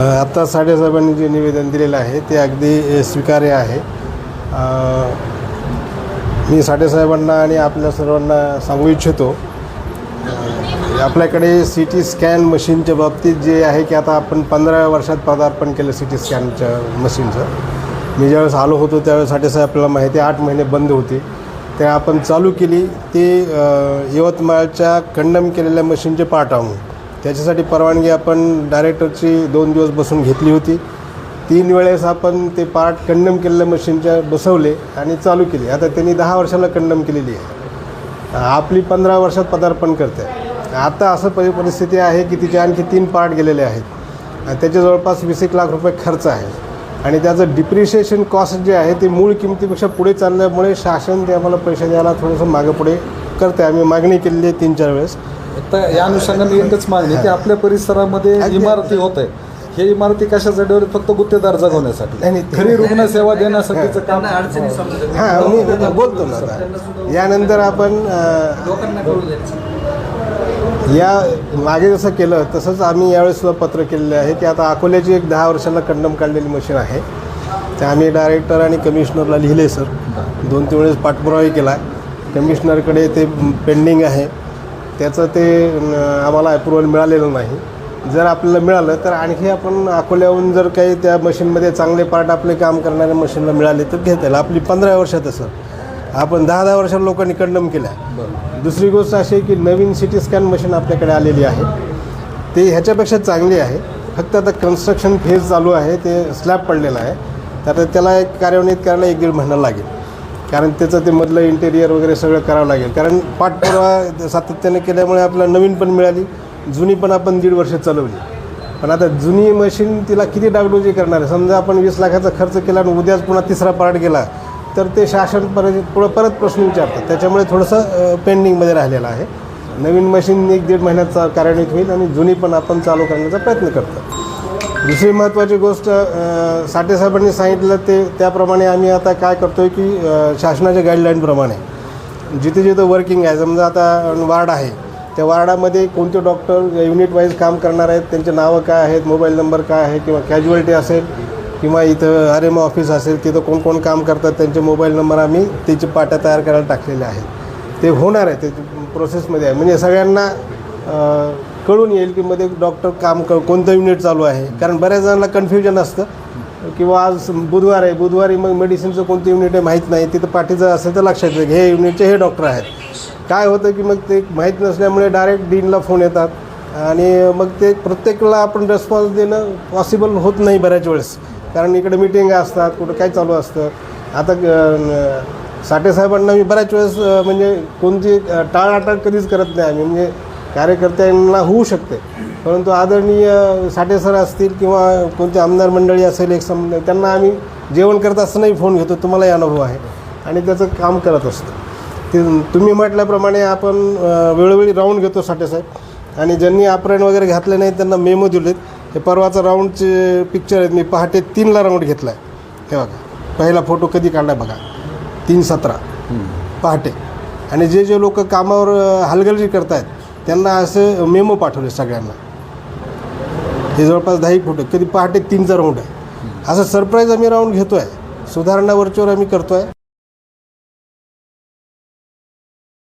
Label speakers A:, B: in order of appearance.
A: आत्ता साडेसाहेबांनी जे निवेदन दिलेलं आहे ते अगदी स्वीकार्य आहे. मी साडेसाहेबांना आणि आपल्या सर्वांना सांगू इच्छितो आपल्याकडे सी टी स्कॅन मशीनच्या बाबतीत जे आहे की आता आपण पंधरा वर्षात पदार्पण केलं सी टी स्कॅनच्या मशीनचं. मी ज्यावेळेस आलो होतो त्यावेळेस साडेसाहेब आपल्याला माहिती आठ महिने बंद होती. ते आपण चालू केली ते यवतमाळच्या कंडम केलेल्या मशीनचे पाठ आणून. त्याच्यासाठी परवानगी आपण डायरेक्टरची दोन दिवस बसून घेतली होती. तीन वेळेस आपण ते पार्ट कंडम केलेल्या मशीनच्या बसवले आणि चालू केली. आता त्यांनी दहा वर्षाला कंडम केलेली आहे. आपली पंधरा वर्षात पदार्पण करते. आता असं परि परिस्थिती आहे की तिचे आणखी तीन पार्ट गेलेले आहेत. आणि त्याचे जवळपास वीस एक लाख रुपये खर्च आहे. आणि त्याचं डिप्रिशिएशन कॉस्ट जे आहे ते मूळ किमतीपेक्षा पुढे चालल्यामुळे शासन ते आम्हाला पैसे द्यायला थोडंसं मागं पुढे करते आम्ही मागणी केलेली आहे तीन चार वेळेस.
B: आता या अनुषंगाने एकच मागणी की आपल्या परिसरामध्ये इमारती होत आहे हे इमारती कशासाठी होते? फक्त गुत्तेदार जगवण्यासाठी? खरी रुग्णसेवा देण्यासाठीचं काम
C: समजत
A: हां मी बोलतो ना आता. यानंतर आपण या मागे जसं केलं तसंच आम्ही यावेळेस सुद्धा पत्र केलेलं आहे की आता अकोल्याची एक दहा वर्षाला कंडम काढलेली मशीन आहे. ते आम्ही डायरेक्टर आणि कमिशनरला लिहिले सर. दोन तीन वेळेस पाठपुरावाही केला कमिशनरकडे ते पेंडिंग आहे. त्याचं ते आम्हाला अप्रुव्हल मिळालेलं नाही. जर आपल्याला मिळालं तर आणखी आपण अकोल्याहून जर काही त्या मशीनमध्ये चांगले पार्ट आपले काम करणाऱ्या मशीनला मिळाले तर घेता येईल आपली पंधरा वर्षात सर. आपण दहा दहा वर्षात लोकांनी कंडम केल्या. दुसरी गोष्ट अशी आहे की नवीन सी टी स्कॅन मशीन आपल्याकडे आलेली आहे. ते ह्याच्यापेक्षा चांगली आहे. फक्त आता कन्स्ट्रक्शन फेज चालू आहे ते स्लॅब पडलेला आहे. तर त्याला एक कार्यान्वित करायला एक दीड महिना लागेल. कारण त्याचं ते मधलं इंटेरियर वगैरे सगळं करावं लागेल. कारण पाठपुरावा सातत्याने केल्यामुळे आपल्याला नवीन पण मिळाली जुनी पण आपण दीड वर्ष चालवली. पण आता जुनी मशीन तिला किती डागडोजी करणार आहे? समजा आपण वीस लाखाचा खर्च केला आणि उद्याच पुन्हा तिसरा पार्ट गेला तर ते शासन परत पुढं परत प्रश्न विचारतात. त्याच्यामुळे थोडंसं पेंडिंगमध्ये राहिलेलं आहे. नवीन मशीन एक दीड महिन्यात कार्यान्वित होईल आणि जुनी पण आपण चालू करण्याचा प्रयत्न करतो दुसरी महत्त्वाची गोष्ट साठेसाहेबांनी सांगितलं ते त्याप्रमाणे आम्ही आता काय करतो आहे की शासनाच्या गाईडलाईनप्रमाणे जिथे जिथं वर्किंग आहे समजा आता वार्ड आहे त्या वार्डामध्ये कोणते डॉक्टर युनिट वाईज काम करणार आहेत त्यांचे नावं काय आहेत मोबाईल नंबर काय आहे किंवा कॅज्युअलिटी असेल किंवा इथं आर एम ऑफिस असेल तिथं कोण कोण काम करतात त्यांचे मोबाईल नंबर आम्ही त्याची पाट्या तयार करायला टाकलेले आहेत. ते होणार आहे ते प्रोसेसमध्ये आहे. म्हणजे सगळ्यांना कळून येईल की मध्ये डॉक्टर काम क कोणतं युनिट चालू आहे. कारण बऱ्याच जणांना कन्फ्युजन असतं. किंवा आज बुधवार आहे. बुधवारी मग मेडिसिनचं कोणतं युनिट आहे माहीत नाही. तिथं पाठीचं असेल तर लक्षात येतं की हे युनिटचे हे डॉक्टर आहेत. काय होतं की मग ते माहीत नसल्यामुळे डायरेक्ट डीनला फोन येतात. आणि मग ते प्रत्येकाला आपण रेस्पॉन्स देणं पॉसिबल होत नाही बऱ्याच वेळेस. कारण इकडे मिटिंग असतात. कुठं काय चालू असतं. आता साठेसाहेबांना मी बऱ्याच वेळेस म्हणजे कोणती टाळाटाळ कधीच करत नाही आम्ही. म्हणजे कार्यकर्त्यांना होऊ शकते. परंतु आदरणीय साठेसर असतील किंवा कोणते आमदार मंडळी असेल एक सम त्यांना आम्ही जेवण करत असतानाही फोन घेतो. तुम्हालाही अनुभव आहे. आणि त्याचं काम करत असतो. ते तुम्ही म्हटल्याप्रमाणे आपण वेळोवेळी राऊंड घेतो साठेसाहेब आणि ज्यांनी आपरण वगैरे घातले नाही त्यांना मेमो दिलेत. हे परवाचा राऊंडचे पिक्चर आहेत. मी पहाटे तीनला राऊंड घेतला आहे हे बघा. पहिला फोटो कधी काढला बघा. तीन सतरा. पहाटे. आणि जे जे लोक कामावर हलगर्जी करत करतायत त्यांना असं मेमो पाठवले सगळ्यांना. हे जवळपास दहा एक फोटो कधी पहाटे तीनचा राऊंड आहे. असं सरप्राईज आम्ही राऊंड घेतो आहे सुधारणा वरचेवर आम्ही करतो आहे